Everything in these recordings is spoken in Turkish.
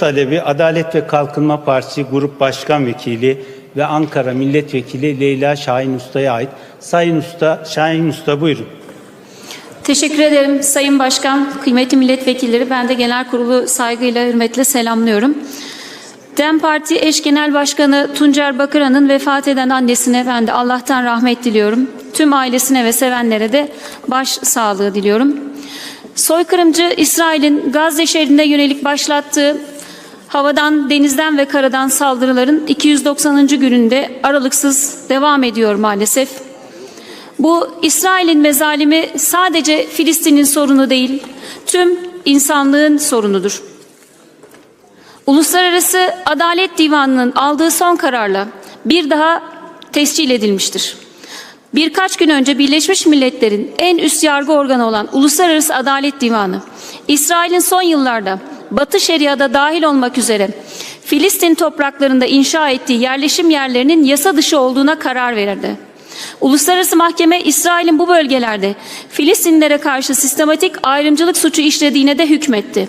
talebi Adalet ve Kalkınma Partisi Grup Başkan Vekili ve Ankara Milletvekili Leyla Şahin Usta'ya ait. Sayın Usta, Şahin Usta buyurun. Teşekkür ederim Sayın Başkan, kıymetli milletvekilleri. Ben de genel kurulu saygıyla, hürmetle selamlıyorum. DEM Parti eş genel başkanı Tuncer Bakıran'ın vefat eden annesine ben de Allah'tan rahmet diliyorum. Tüm ailesine ve sevenlere de baş sağlığı diliyorum. Soykırımcı İsrail'in Gazze şehrine yönelik başlattığı havadan, denizden ve karadan saldırıların 290. gününde aralıksız devam ediyor maalesef. Bu İsrail'in mezalimi sadece Filistin'in sorunu değil, tüm insanlığın sorunudur. Uluslararası Adalet Divanı'nın aldığı son kararla bir daha tescil edilmiştir. Birkaç gün önce Birleşmiş Milletler'in en üst yargı organı olan Uluslararası Adalet Divanı, İsrail'in son yıllarda Batı Şeria'da dahil olmak üzere Filistin topraklarında inşa ettiği yerleşim yerlerinin yasa dışı olduğuna karar verirdi. Uluslararası Mahkeme İsrail'in bu bölgelerde Filistinlere karşı sistematik ayrımcılık suçu işlediğine de hükmetti.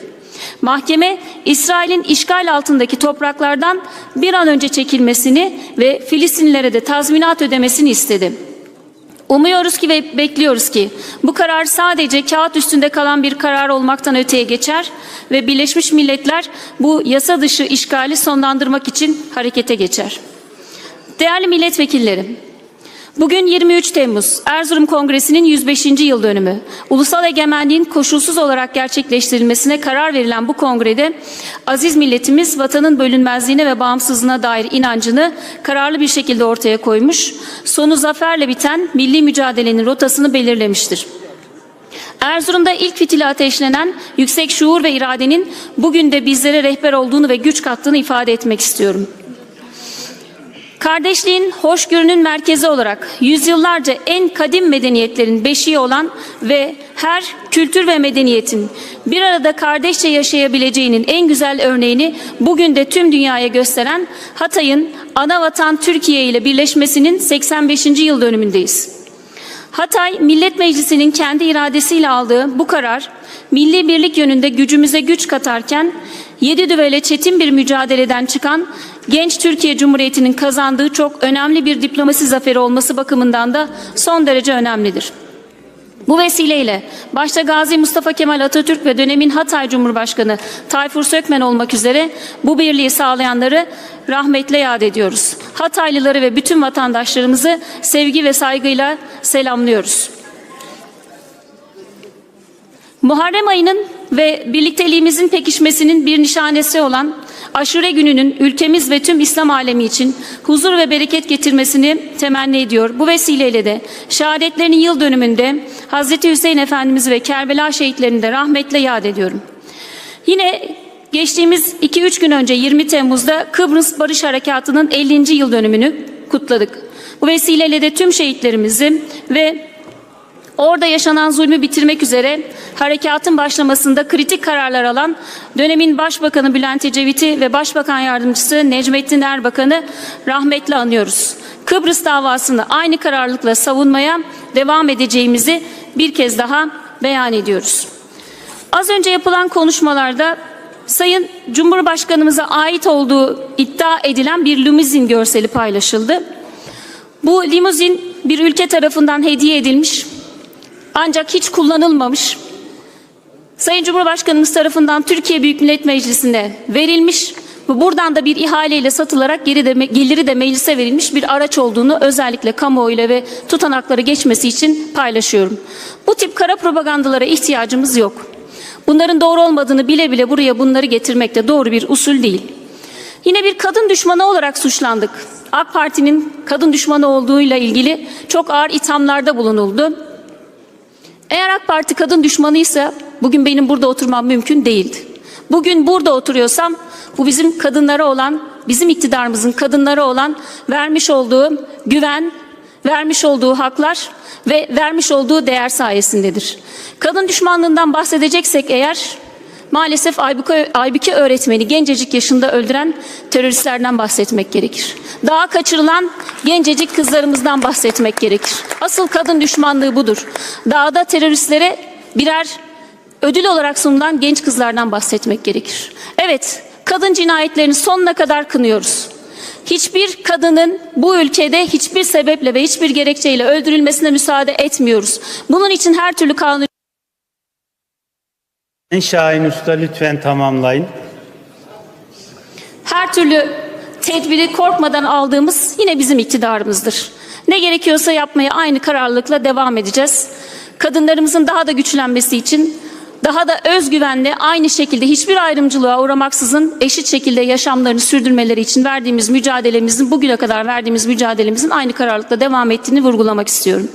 Mahkeme İsrail'in işgal altındaki topraklardan bir an önce çekilmesini ve Filistinlilere de tazminat ödemesini istedi. Umuyoruz ki ve bekliyoruz ki bu karar sadece kağıt üstünde kalan bir karar olmaktan öteye geçer ve Birleşmiş Milletler bu yasa dışı işgali sonlandırmak için harekete geçer. Değerli milletvekilleri, Bugün 23 Temmuz Erzurum Kongresi'nin 105. yıl dönümü. Ulusal egemenliğin koşulsuz olarak gerçekleştirilmesine karar verilen bu kongrede aziz milletimiz vatanın bölünmezliğine ve bağımsızlığına dair inancını kararlı bir şekilde ortaya koymuş, sonu zaferle biten milli mücadelenin rotasını belirlemiştir. Erzurum'da ilk fitili ateşlenen yüksek şuur ve iradenin bugün de bizlere rehber olduğunu ve güç kattığını ifade etmek istiyorum. Kardeşliğin hoşgörünün merkezi olarak yüzyıllarca en kadim medeniyetlerin beşiği olan ve her kültür ve medeniyetin bir arada kardeşçe yaşayabileceğinin en güzel örneğini bugün de tüm dünyaya gösteren Hatay'ın ana vatan Türkiye ile birleşmesinin 85. yıl dönümündeyiz. Hatay Millet Meclisi'nin kendi iradesiyle aldığı bu karar milli birlik yönünde gücümüze güç katarken yedi düvele çetin bir mücadeleden çıkan genç Türkiye Cumhuriyeti'nin kazandığı çok önemli bir diplomasi zaferi olması bakımından da son derece önemlidir. Bu vesileyle başta Gazi Mustafa Kemal Atatürk ve dönemin Hatay Cumhurbaşkanı Tayfur Sökmen olmak üzere bu birliği sağlayanları rahmetle yad ediyoruz. Hataylıları ve bütün vatandaşlarımızı sevgi ve saygıyla selamlıyoruz. Muharrem ayının ve birlikteliğimizin pekişmesinin bir nişanesi olan Aşure gününün ülkemiz ve tüm İslam alemi için huzur ve bereket getirmesini temenni ediyor. Bu vesileyle de şehadetlerinin yıl dönümünde Hazreti Hüseyin Efendimiz ve Kerbela şehitlerini de rahmetle yad ediyorum. Yine geçtiğimiz 2-3 gün önce 20 Temmuz'da Kıbrıs Barış Harekatı'nın 50. yıl dönümünü kutladık. Bu vesileyle de tüm şehitlerimizi ve Orada yaşanan zulmü bitirmek üzere harekatın başlamasında kritik kararlar alan dönemin Başbakanı Bülent Ecevit'i ve Başbakan Yardımcısı Necmettin Erbakan'ı rahmetle anıyoruz. Kıbrıs davasını aynı kararlılıkla savunmaya devam edeceğimizi bir kez daha beyan ediyoruz. Az önce yapılan konuşmalarda Sayın Cumhurbaşkanımıza ait olduğu iddia edilen bir limuzin görseli paylaşıldı. Bu limuzin bir ülke tarafından hediye edilmiş ancak hiç kullanılmamış. Sayın Cumhurbaşkanımız tarafından Türkiye Büyük Millet Meclisi'ne verilmiş ve buradan da bir ihaleyle satılarak geri de, geliri de meclise verilmiş bir araç olduğunu özellikle kamuoyuyla ve tutanakları geçmesi için paylaşıyorum. Bu tip kara propagandalara ihtiyacımız yok. Bunların doğru olmadığını bile bile buraya bunları getirmek de doğru bir usul değil. Yine bir kadın düşmanı olarak suçlandık. AK Parti'nin kadın düşmanı olduğuyla ilgili çok ağır ithamlarda bulunuldu. Eğer AK Parti kadın düşmanıysa bugün benim burada oturmam mümkün değildi. Bugün burada oturuyorsam bu bizim kadınlara olan, bizim iktidarımızın kadınlara olan vermiş olduğu güven, vermiş olduğu haklar ve vermiş olduğu değer sayesindedir. Kadın düşmanlığından bahsedeceksek eğer maalesef Aybüke, öğretmeni gencecik yaşında öldüren teröristlerden bahsetmek gerekir. Daha kaçırılan gencecik kızlarımızdan bahsetmek gerekir. Asıl kadın düşmanlığı budur. Dağda teröristlere birer ödül olarak sunulan genç kızlardan bahsetmek gerekir. Evet, kadın cinayetlerini sonuna kadar kınıyoruz. Hiçbir kadının bu ülkede hiçbir sebeple ve hiçbir gerekçeyle öldürülmesine müsaade etmiyoruz. Bunun için her türlü kanun Sayın Şahin Usta lütfen tamamlayın. her türlü tedbiri korkmadan aldığımız yine bizim iktidarımızdır. Ne gerekiyorsa yapmaya aynı kararlılıkla devam edeceğiz. Kadınlarımızın daha da güçlenmesi için daha da özgüvenle aynı şekilde hiçbir ayrımcılığa uğramaksızın eşit şekilde yaşamlarını sürdürmeleri için verdiğimiz mücadelemizin bugüne kadar verdiğimiz mücadelemizin aynı kararlılıkla devam ettiğini vurgulamak istiyorum.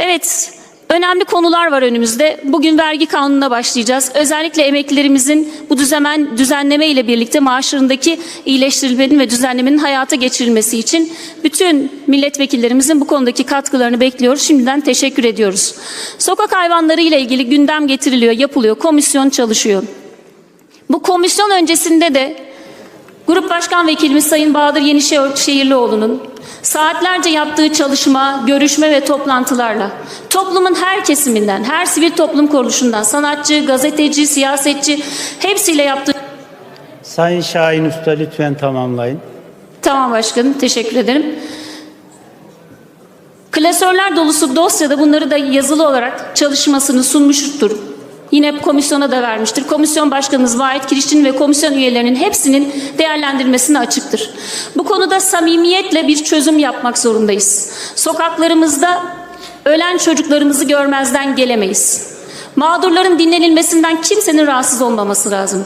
Evet, önemli konular var önümüzde. Bugün vergi kanununa başlayacağız. Özellikle emeklilerimizin bu düzemen, düzenleme ile birlikte maaşlarındaki iyileştirilmenin ve düzenlemenin hayata geçirilmesi için bütün milletvekillerimizin bu konudaki katkılarını bekliyoruz. Şimdiden teşekkür ediyoruz. Sokak hayvanları ile ilgili gündem getiriliyor, yapılıyor. Komisyon çalışıyor. Bu komisyon öncesinde de Grup Başkan Vekilimiz Sayın Bahadır Yenişehirlioğlu'nun saatlerce yaptığı çalışma, görüşme ve toplantılarla toplumun her kesiminden, her sivil toplum kuruluşundan, sanatçı, gazeteci, siyasetçi hepsiyle yaptığı Sayın Şahin Usta lütfen tamamlayın. Tamam başkanım teşekkür ederim. Klasörler dolusu dosyada bunları da yazılı olarak çalışmasını sunmuştur. Yine komisyona da vermiştir. Komisyon başkanımız Vahit Kirişçin ve komisyon üyelerinin hepsinin değerlendirmesine açıktır. Bu konuda samimiyetle bir çözüm yapmak zorundayız. Sokaklarımızda ölen çocuklarımızı görmezden gelemeyiz. Mağdurların dinlenilmesinden kimsenin rahatsız olmaması lazım.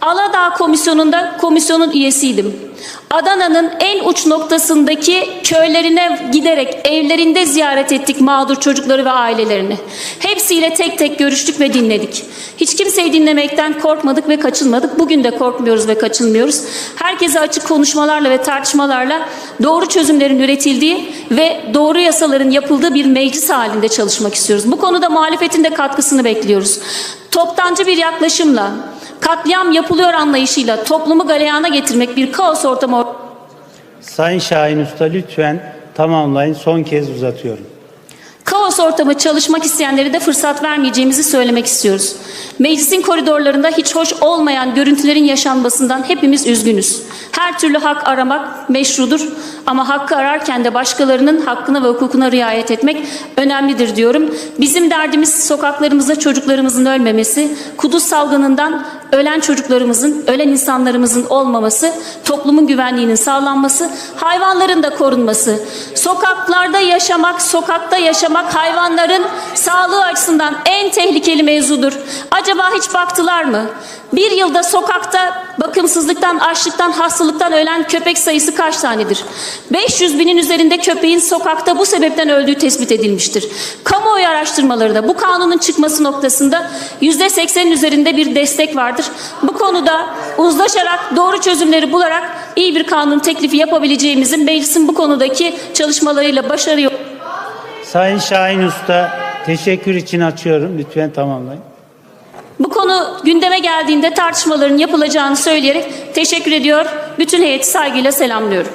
Aladağ Komisyonu'nda komisyonun üyesiydim. Adana'nın en uç noktasındaki köylerine giderek evlerinde ziyaret ettik mağdur çocukları ve ailelerini. Hepsiyle tek tek görüştük ve dinledik. Hiç kimseyi dinlemekten korkmadık ve kaçınmadık. Bugün de korkmuyoruz ve kaçınmıyoruz. Herkese açık konuşmalarla ve tartışmalarla doğru çözümlerin üretildiği ve doğru yasaların yapıldığı bir meclis halinde çalışmak istiyoruz. Bu konuda muhalefetin de katkısını bekliyoruz. Toptancı bir yaklaşımla katliam yapılıyor anlayışıyla toplumu galeyana getirmek bir kaos ortamı or- Sayın Şahin Usta lütfen tamamlayın. Son kez uzatıyorum. Ortamı çalışmak isteyenlere de fırsat vermeyeceğimizi söylemek istiyoruz. Meclisin koridorlarında hiç hoş olmayan görüntülerin yaşanmasından hepimiz üzgünüz. Her türlü hak aramak meşrudur ama hakkı ararken de başkalarının hakkına ve hukukuna riayet etmek önemlidir diyorum. Bizim derdimiz sokaklarımızda çocuklarımızın ölmemesi, kuduz salgınından ölen çocuklarımızın, ölen insanlarımızın olmaması, toplumun güvenliğinin sağlanması, hayvanların da korunması. Sokaklarda yaşamak, sokakta yaşamak hayvanların sağlığı açısından en tehlikeli mevzudur. Acaba hiç baktılar mı? Bir yılda sokakta bakımsızlıktan, açlıktan, hastalıktan ölen köpek sayısı kaç tanedir? 500 binin üzerinde köpeğin sokakta bu sebepten öldüğü tespit edilmiştir. Kamuoyu araştırmaları da bu kanunun çıkması noktasında %80'in üzerinde bir destek vardır. Bu konuda uzlaşarak, doğru çözümleri bularak iyi bir kanun teklifi yapabileceğimizin meclisin bu konudaki çalışmalarıyla başarı Sayın Şahin Usta teşekkür için açıyorum. Lütfen tamamlayın. Bu konu gündeme geldiğinde tartışmaların yapılacağını söyleyerek teşekkür ediyor. Bütün heyeti saygıyla selamlıyorum.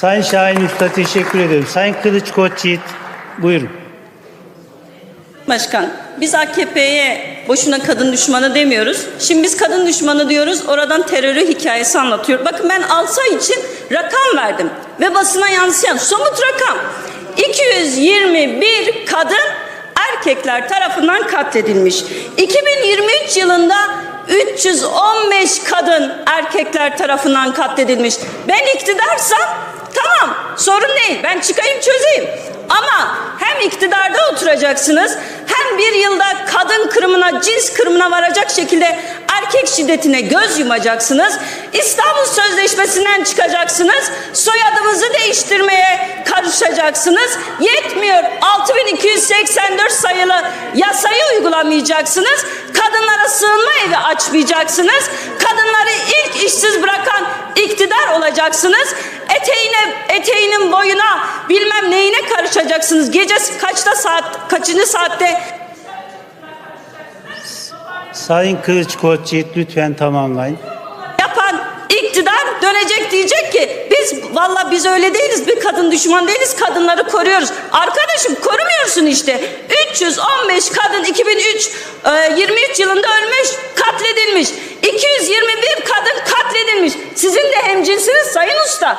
Sayın Şahin Usta teşekkür ederim. Sayın Kılıç Koçyiğit buyurun. Başkan, biz AKP'ye boşuna kadın düşmanı demiyoruz. Şimdi biz kadın düşmanı diyoruz, oradan terörü hikayesi anlatıyor. Bakın ben Alsa için rakam verdim ve basına yansıyan somut rakam. 221 kadın erkekler tarafından katledilmiş. 2023 yılında 315 kadın erkekler tarafından katledilmiş. Ben iktidarsam tamam sorun değil ben çıkayım çözeyim. Ama hem iktidarda oturacaksınız bir yılda kadın kırımına, cins kırımına varacak şekilde erkek şiddetine göz yumacaksınız. İstanbul Sözleşmesi'nden çıkacaksınız. Soyadımızı değiştirmeye karışacaksınız. Yetmiyor 6284 sayılı yasayı uygulamayacaksınız. Kadınlara sığınma evi açmayacaksınız. Kadınları ilk işsiz bırakan iktidar olacaksınız. Eteğine, eteğinin boyuna bilmem neyine karışacaksınız. Gece kaçta saat, kaçıncı saatte Sayın Kılıç Koçyiğit lütfen tamamlayın. yapan iktidar dönecek diyecek ki biz valla biz öyle değiliz bir kadın düşman değiliz kadınları koruyoruz. Arkadaşım korumuyorsun işte 315 kadın 2003 e, 23 yılında ölmüş katledilmiş 221 kadın kat Sayışta.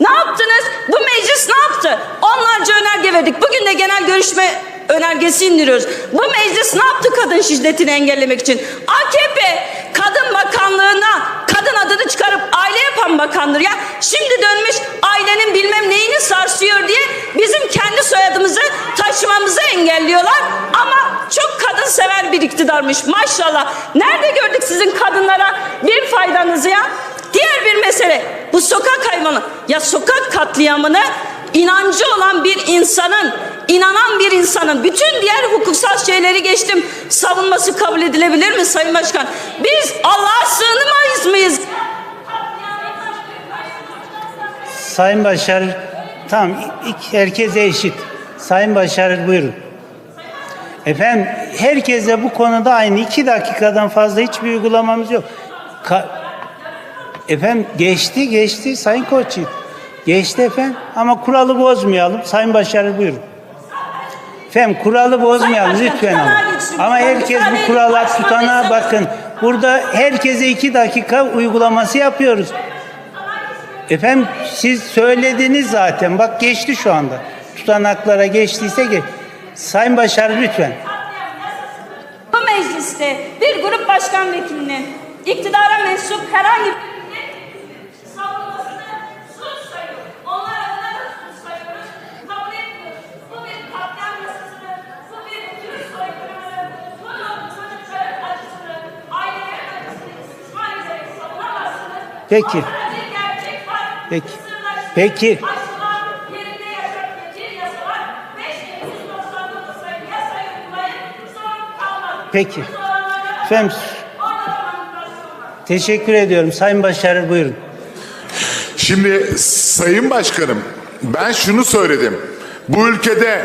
Ne yaptınız? Bu meclis ne yaptı? Onlarca önerge verdik. Bugün de genel görüşme önergesi indiriyoruz. Bu meclis ne yaptı kadın şiddetini engellemek için? AKP kadın bakanlığına kadın adını çıkarıp aile yapan bakandır ya. Şimdi dönmüş ailenin bilmem neyini sarsıyor diye bizim kendi soyadımızı taşımamızı engelliyorlar. Ama çok kadın sever bir iktidarmış maşallah. Nerede gördük sizin kadınlara bir faydanızı ya? Diğer bir mesele bu sokak hayvanı ya sokak katliamını inancı olan bir insanın inanan bir insanın bütün diğer hukuksal şeyleri geçtim savunması kabul edilebilir mi Sayın Başkan? Biz Allah'a sığınamayız mıyız? Sayın Başar, tamam herkese eşit. Sayın Başar buyurun. Efendim herkese bu konuda aynı. iki dakikadan fazla hiçbir uygulamamız yok. Ka- efendim geçti geçti Sayın Koçyiğit. Geçti efendim ama kuralı bozmayalım. Sayın Başar buyurun. Efendim kuralı bozmayalım Sayın lütfen ama. Ama herkes bu kurala karşıma bakın. Burada herkese iki dakika uygulaması yapıyoruz. Efendim siz söylediniz zaten. Bak geçti şu anda. Tutanaklara geçtiyse geç. Sayın Başar lütfen. Bu mecliste bir grup başkan vekilinin iktidara mensup herhangi bir savunmasını suç sayıyor. Onlar adına da suç sayıyoruz. Kabul etmiyoruz. Bu bir katliam yasasını, bu bir Türk soykırımını, bunu çocukların acısını, ailelerin acısını istismar ederek savunamazsınız. Peki. Ortada bir gerçek var. Peki. Sınırlaştırma, Peki. aşılar, yerinde yaşam geçir yasalar, 5799 sayılı yasayı kalmaz. Peki. Biz olanlara Efendim teşekkür ediyorum. Sayın Başar buyurun. Şimdi Sayın Başkanım ben şunu söyledim. Bu ülkede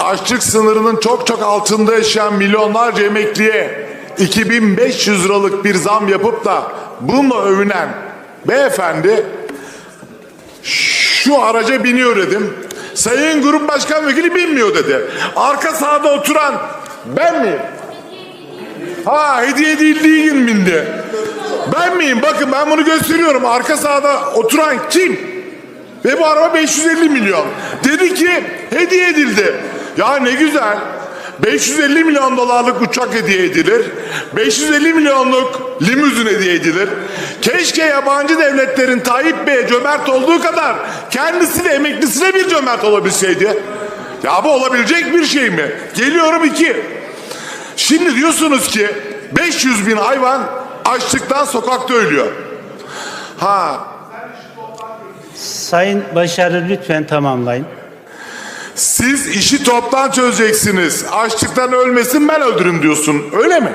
açlık sınırının çok çok altında yaşayan milyonlarca emekliye 2500 liralık bir zam yapıp da bununla övünen beyefendi şu araca biniyor dedim. Sayın Grup Başkan Vekili binmiyor dedi. Arka sağda oturan ben miyim? Ha hediye değil değil bindi. Ben miyim? Bakın ben bunu gösteriyorum. Arka sağda oturan kim? Ve bu araba 550 milyon. Dedi ki hediye edildi. Ya ne güzel. 550 milyon dolarlık uçak hediye edilir. 550 milyonluk limuzin hediye edilir. Keşke yabancı devletlerin Tayyip Bey'e cömert olduğu kadar kendisi de emeklisine bir cömert olabilseydi. Ya bu olabilecek bir şey mi? Geliyorum iki. Şimdi diyorsunuz ki 500 bin hayvan açlıktan sokakta ölüyor. Ha Sayın Başar'ı lütfen tamamlayın. Siz işi toptan çözeceksiniz. Açlıktan ölmesin ben öldürürüm diyorsun. Öyle mi?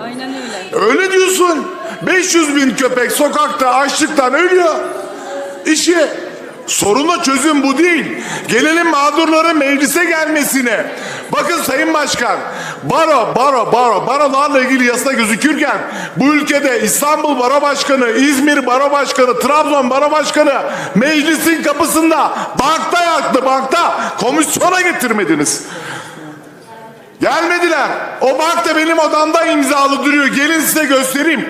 Aynen öyle. Öyle diyorsun. 500 bin köpek sokakta açlıktan ölüyor. İşi sorunla çözüm bu değil. Gelelim mağdurların meclise gelmesine. Bakın Sayın Başkan, baro, baro, baro, barolarla ilgili yasa gözükürken bu ülkede İstanbul Baro Başkanı, İzmir Baro Başkanı, Trabzon Baro Başkanı meclisin kapısında bankta yattı, bankta komisyona getirmediniz. Gelmediler. O bank da benim odamda imzalı duruyor. Gelin size göstereyim.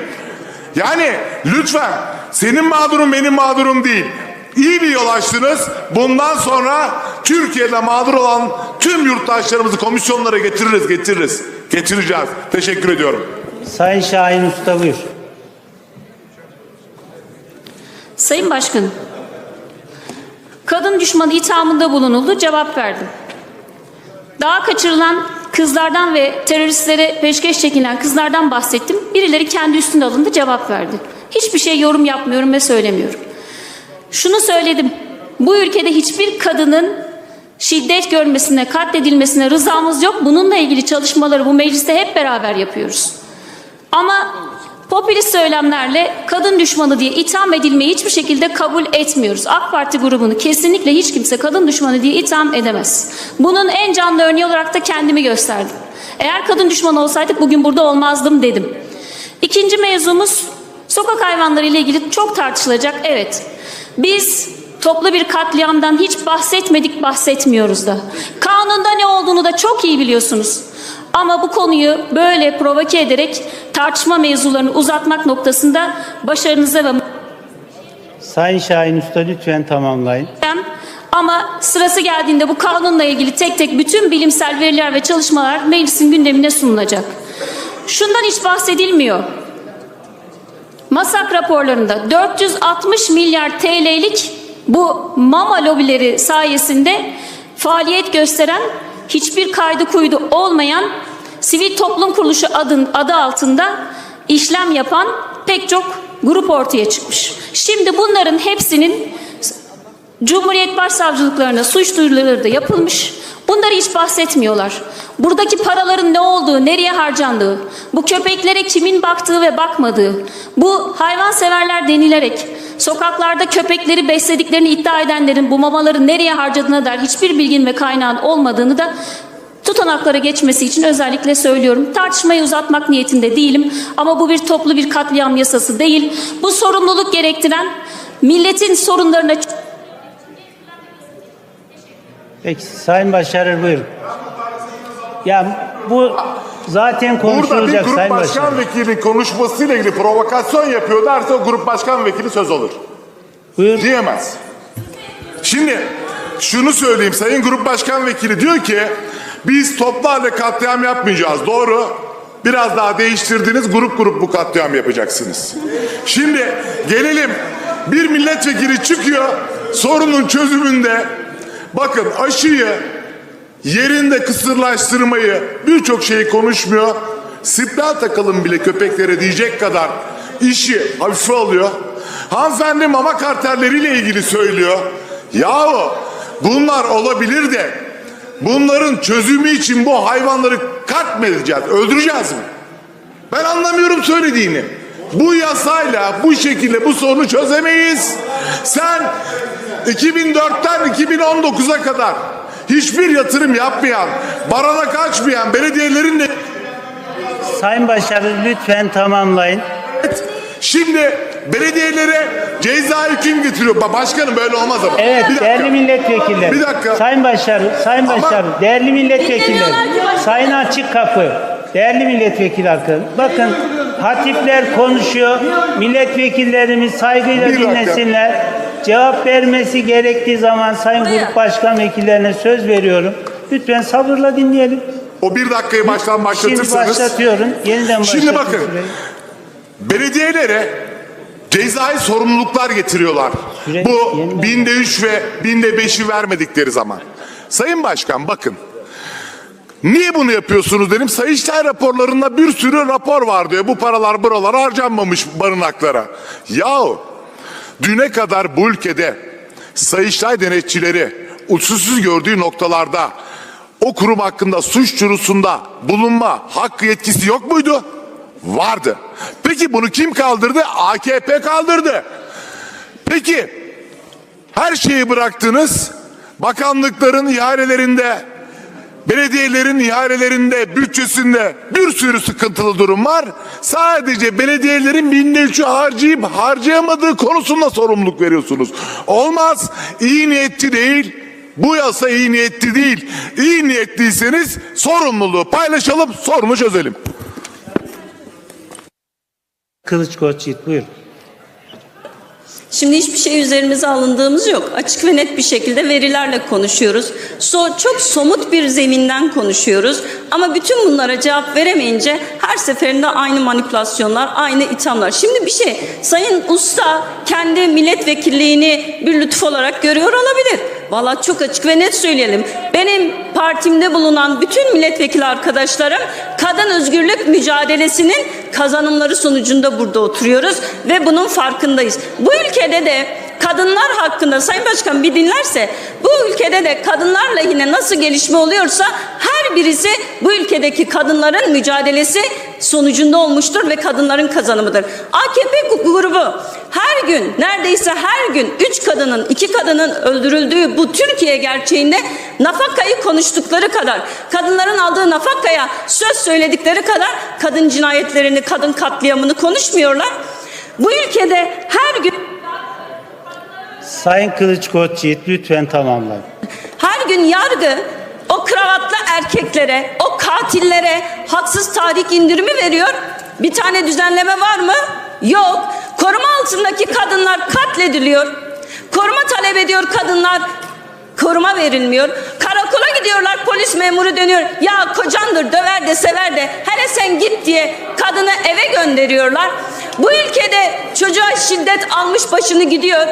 Yani lütfen senin mağdurun benim mağdurum değil. İyi bir yol açtınız. Bundan sonra Türkiye'de mağdur olan tüm yurttaşlarımızı komisyonlara getiririz, getiririz. Getireceğiz. Teşekkür ediyorum. Sayın Şahin Usta buyur. Sayın Başkanım, kadın düşmanı ithamında bulunuldu, cevap verdim. Daha kaçırılan kızlardan ve teröristlere peşkeş çekilen kızlardan bahsettim. Birileri kendi üstüne alındı, cevap verdi. Hiçbir şey yorum yapmıyorum ve söylemiyorum. Şunu söyledim. Bu ülkede hiçbir kadının şiddet görmesine, katledilmesine rızamız yok. Bununla ilgili çalışmaları bu mecliste hep beraber yapıyoruz. Ama popülist söylemlerle kadın düşmanı diye itham edilmeyi hiçbir şekilde kabul etmiyoruz. AK Parti grubunu kesinlikle hiç kimse kadın düşmanı diye itham edemez. Bunun en canlı örneği olarak da kendimi gösterdim. Eğer kadın düşmanı olsaydık bugün burada olmazdım dedim. İkinci mevzumuz sokak hayvanları ile ilgili çok tartışılacak. Evet. Biz toplu bir katliamdan hiç bahsetmedik, bahsetmiyoruz da. Kanunda ne olduğunu da çok iyi biliyorsunuz. Ama bu konuyu böyle provoke ederek tartışma mevzularını uzatmak noktasında başarınıza ve Sayın Şahin Usta lütfen tamamlayın. Ama sırası geldiğinde bu kanunla ilgili tek tek bütün bilimsel veriler ve çalışmalar meclisin gündemine sunulacak. Şundan hiç bahsedilmiyor. MASAK raporlarında 460 milyar TL'lik bu mama lobileri sayesinde faaliyet gösteren hiçbir kaydı kuydu olmayan sivil toplum kuruluşu adın, adı altında işlem yapan pek çok grup ortaya çıkmış. Şimdi bunların hepsinin Cumhuriyet Başsavcılıklarına suç duyuruları da yapılmış. Bunları hiç bahsetmiyorlar. Buradaki paraların ne olduğu, nereye harcandığı, bu köpeklere kimin baktığı ve bakmadığı, bu hayvanseverler denilerek sokaklarda köpekleri beslediklerini iddia edenlerin bu mamaları nereye harcadığına dair hiçbir bilgin ve kaynağın olmadığını da tutanaklara geçmesi için özellikle söylüyorum. Tartışmayı uzatmak niyetinde değilim ama bu bir toplu bir katliam yasası değil. Bu sorumluluk gerektiren milletin sorunlarına Peki Sayın Başarır buyurun. Ya bu zaten Burada bir konuşulacak grup Sayın başkan Başarır. vekili konuşmasıyla ilgili provokasyon yapıyor derse o grup başkan vekili söz alır. Buyur. Diyemez. Şimdi şunu söyleyeyim Sayın Grup Başkan Vekili diyor ki biz toplu halde katliam yapmayacağız. Doğru. Biraz daha değiştirdiniz grup grup bu katliam yapacaksınız. Şimdi gelelim bir milletvekili çıkıyor sorunun çözümünde bakın aşıyı yerinde kısırlaştırmayı birçok şeyi konuşmuyor. Sipral takalım bile köpeklere diyecek kadar işi hafife alıyor. Hanımefendi mama kartelleriyle ilgili söylüyor. Yahu bunlar olabilir de bunların çözümü için bu hayvanları edeceğiz? Öldüreceğiz mi? Ben anlamıyorum söylediğini. Bu yasayla bu şekilde bu sorunu çözemeyiz. Sen 2004'ten 2019'a kadar hiçbir yatırım yapmayan, barana kaçmayan belediyelerin de Sayın Başarır lütfen tamamlayın. şimdi belediyelere ceza hüküm getiriyor. Ba- Başkanım böyle olmaz ama. Evet Bir dakika. değerli milletvekilleri. Bir dakika. Sayın Başarır, Sayın Ama- Başarır, değerli milletvekilleri. Sayın Açık Kapı, değerli milletvekili arkadaşlar. Bakın hatipler konuşuyor. Milletvekillerimiz saygıyla Bir dakika. dinlesinler. Cevap vermesi gerektiği zaman Sayın Grup Başkan Vekillerine söz veriyorum. Lütfen sabırla dinleyelim. O bir dakikayı baştan Şimdi başlatırsanız. başlatıyorum. Yeniden Şimdi bakın. süreyi. Belediyelere cezai sorumluluklar getiriyorlar. Süre- Bu binde üç ve binde beşi vermedikleri zaman. Sayın Başkan bakın. Niye bunu yapıyorsunuz dedim. Sayıştay raporlarında bir sürü rapor var diyor. Bu paralar buralara harcanmamış barınaklara. Yahu düne kadar bu ülkede Sayıştay denetçileri usulsüz gördüğü noktalarda o kurum hakkında suç duyurusunda bulunma hakkı yetkisi yok muydu? Vardı. Peki bunu kim kaldırdı? AKP kaldırdı. Peki her şeyi bıraktınız. Bakanlıkların ihalelerinde, belediyelerin ihalelerinde, bütçesinde bir sürü sıkıntılı durum var. Sadece belediyelerin binde üçü harcayıp harcayamadığı konusunda sorumluluk veriyorsunuz. Olmaz. İyi niyetli değil. Bu yasa iyi niyetli değil. İyi niyetliyseniz sorumluluğu paylaşalım, sorunu çözelim. Kılıç Koçyiğit buyurun. Şimdi hiçbir şey üzerimize alındığımız yok. Açık ve net bir şekilde verilerle konuşuyoruz. So, çok somut bir zeminden konuşuyoruz. Ama bütün bunlara cevap veremeyince her seferinde aynı manipülasyonlar, aynı ithamlar. Şimdi bir şey, Sayın Usta kendi milletvekilliğini bir lütuf olarak görüyor olabilir. Valla çok açık ve net söyleyelim. Benim partimde bulunan bütün milletvekili arkadaşlarım kadın özgürlük mücadelesinin kazanımları sonucunda burada oturuyoruz ve bunun farkındayız. Bu ülkede de kadınlar hakkında Sayın Başkan bir dinlerse bu ülkede de kadınlarla yine nasıl gelişme oluyorsa her birisi bu ülkedeki kadınların mücadelesi sonucunda olmuştur ve kadınların kazanımıdır. AKP grubu her gün neredeyse her gün üç kadının iki kadının öldürüldüğü bu Türkiye gerçeğinde nafakayı konuştukları kadar kadınların aldığı nafakaya söz söyledikleri kadar kadın cinayetlerini kadın katliamını konuşmuyorlar. Bu ülkede her gün Sayın Kılıç Koçyiğit lütfen tamamlayın. Her gün yargı o kravatlı erkeklere, o katillere haksız tahrik indirimi veriyor. Bir tane düzenleme var mı? Yok. Koruma altındaki kadınlar katlediliyor. Koruma talep ediyor kadınlar. Koruma verilmiyor. Karakola gidiyorlar polis memuru dönüyor. Ya kocandır döver de sever de hele sen git diye kadını eve gönderiyorlar. Bu ülkede çocuğa şiddet almış başını gidiyor.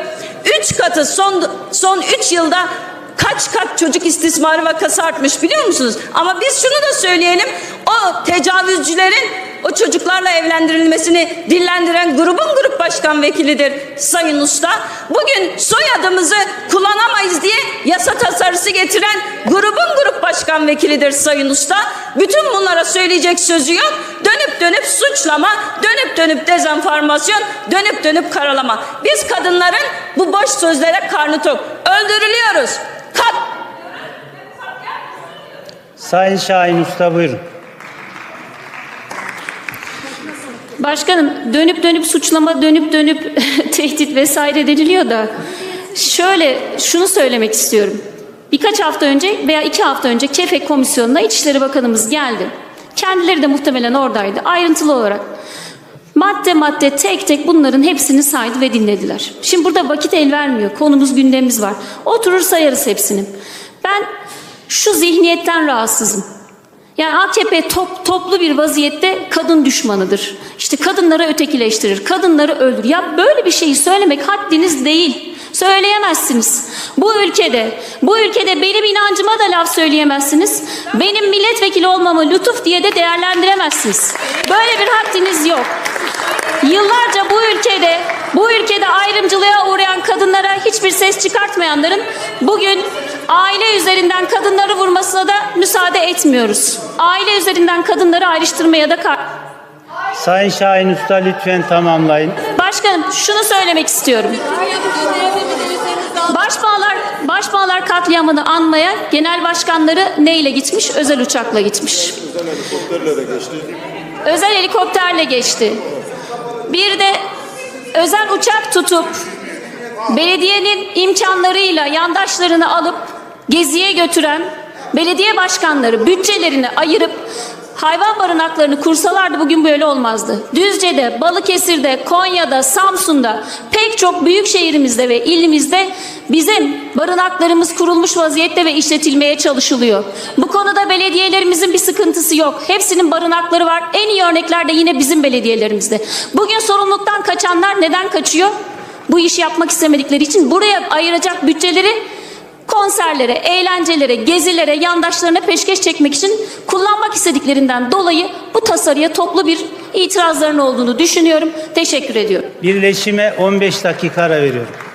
Üç katı son son üç yılda kaç kat çocuk istismarı vakası artmış biliyor musunuz? Ama biz şunu da söyleyelim. O tecavüzcülerin o çocuklarla evlendirilmesini dillendiren grubun grup başkan vekilidir Sayın Usta. Bugün soyadımızı kullanamayız diye yasa tasarısı getiren grubun grup başkan vekilidir Sayın Usta. Bütün bunlara söyleyecek sözü yok. Dönüp dönüp suçlama, dönüp dönüp dezenformasyon, dönüp dönüp karalama. Biz kadınların bu boş sözlere karnı tok. Öldürülüyoruz. Kat Sayın Şahin Usta buyurun. Başkanım dönüp dönüp suçlama, dönüp dönüp tehdit vesaire deniliyor da şöyle şunu söylemek istiyorum. Birkaç hafta önce veya iki hafta önce KEFEK komisyonuna İçişleri Bakanımız geldi. Kendileri de muhtemelen oradaydı. Ayrıntılı olarak madde madde tek tek bunların hepsini saydı ve dinlediler. Şimdi burada vakit el vermiyor. Konumuz gündemimiz var. Oturur sayarız hepsini. Ben şu zihniyetten rahatsızım. Yani AKP top, toplu bir vaziyette kadın düşmanıdır. İşte kadınları ötekileştirir, kadınları öldür. Ya böyle bir şeyi söylemek haddiniz değil. Söyleyemezsiniz. Bu ülkede, bu ülkede benim inancıma da laf söyleyemezsiniz. Benim milletvekili olmamı lütuf diye de değerlendiremezsiniz. Böyle bir haddiniz yok. Yıllarca bu ülkede, bu ülkede ayrımcılığa uğrayan kadınlara hiçbir ses çıkartmayanların bugün aile üzerinden kadınları vurmasına da müsaade etmiyoruz. Aile üzerinden kadınları ayrıştırmaya da kar- Sayın Şahin Usta lütfen tamamlayın. Başkanım şunu söylemek istiyorum. Başbağlar, Başbağlar katliamını anmaya genel başkanları neyle gitmiş? Özel uçakla gitmiş. Özel helikopterle geçti. Bir de özel uçak tutup belediyenin imkanlarıyla yandaşlarını alıp geziye götüren belediye başkanları bütçelerini ayırıp hayvan barınaklarını kursalardı bugün böyle olmazdı. Düzce'de, Balıkesir'de, Konya'da, Samsun'da pek çok büyük şehrimizde ve ilimizde bizim barınaklarımız kurulmuş vaziyette ve işletilmeye çalışılıyor. Bu konuda belediyelerimizin bir sıkıntısı yok. Hepsinin barınakları var. En iyi örnekler de yine bizim belediyelerimizde. Bugün sorumluluktan kaçanlar neden kaçıyor? Bu işi yapmak istemedikleri için buraya ayıracak bütçeleri konserlere, eğlencelere, gezilere, yandaşlarına peşkeş çekmek için kullanmak istediklerinden dolayı bu tasarıya toplu bir itirazların olduğunu düşünüyorum. Teşekkür ediyorum. Birleşime 15 dakika ara veriyorum.